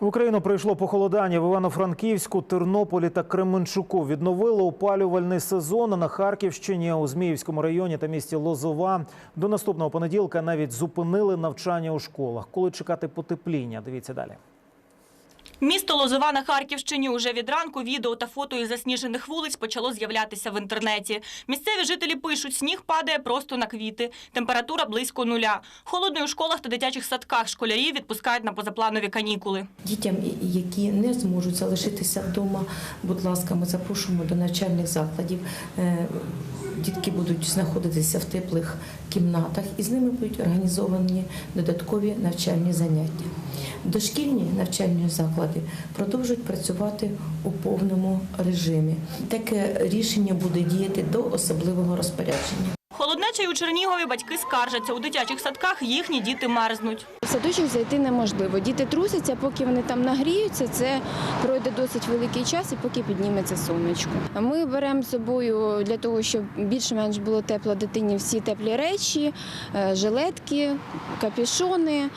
В Україну прийшло похолодання в Івано-Франківську, Тернополі та Кременчуку. Відновили опалювальний сезон на Харківщині у Зміївському районі та місті Лозова. До наступного понеділка навіть зупинили навчання у школах. Коли чекати потепління? Дивіться далі. Місто Лозова на Харківщині уже від ранку відео та фото із засніжених вулиць почало з'являтися в інтернеті. Місцеві жителі пишуть, сніг падає просто на квіти. Температура близько нуля. Холодно у школах та дитячих садках школярів відпускають на позапланові канікули. Дітям, які не зможуть залишитися вдома, будь ласка, ми запрошуємо до навчальних закладів. Е, Дітки будуть знаходитися в теплих кімнатах, і з ними будуть організовані додаткові навчальні заняття. Дошкільні навчальні заклади продовжують працювати у повному режимі. Таке рішення буде діяти до особливого розпорядження. Холоднеча й у Чернігові батьки скаржаться. У дитячих садках їхні діти мерзнуть. В садочок зайти неможливо. Діти трусяться, поки вони там нагріються. Це пройде досить великий час, і поки підніметься сонечко. Ми беремо з собою для того, щоб більш-менш було тепло дитині всі теплі речі, е, жилетки, капюшони.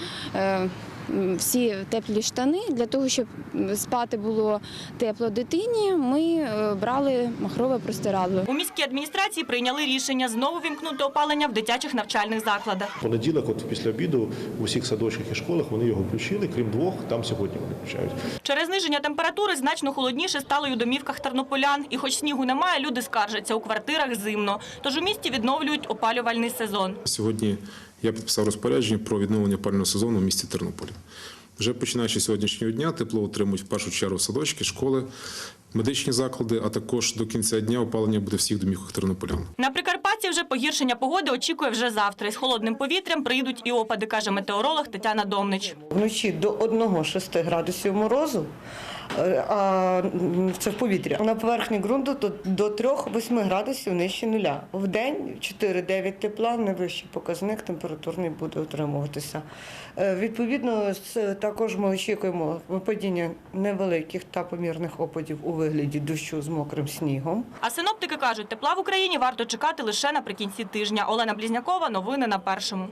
Всі теплі штани для того, щоб спати було тепло дитині. Ми е, брали махрове простирадло. У міській адміністрації прийняли рішення знову вімкнути опалення в дитячих навчальних закладах. Понеділок, от після обіду, у всіх садочках і школах вони його включили, крім двох, там сьогодні вони включають. Через зниження температури значно холодніше стало й у домівках тернополян. І хоч снігу немає, люди скаржаться у квартирах зимно. Тож у місті відновлюють опалювальний сезон. Сьогодні я підписав розпорядження про відновлення опалювального сезону в місті Тернополі. Вже починаючи з сьогоднішнього дня, тепло отримують в першу чергу садочки, школи, медичні заклади, а також до кінця дня опалення буде всіх домівках тернополян. На Прикарпатті вже погіршення погоди очікує вже завтра. Із холодним повітрям приїдуть і опади, каже метеоролог Тетяна Домнич. Вночі до 1-6 градусів морозу, а це в повітрі. На поверхні ґрунту до 3-8 градусів нижче нуля. В день 4-9 тепла, найвищий показник температурний буде утримуватися. Е, Відповідно, також ми очікуємо випадіння невеликих та помірних опадів у вигляді дощу з мокрим снігом. А синоптики кажуть, тепла в Україні варто чекати лише наприкінці тижня. Олена Блізнякова, новини на першому.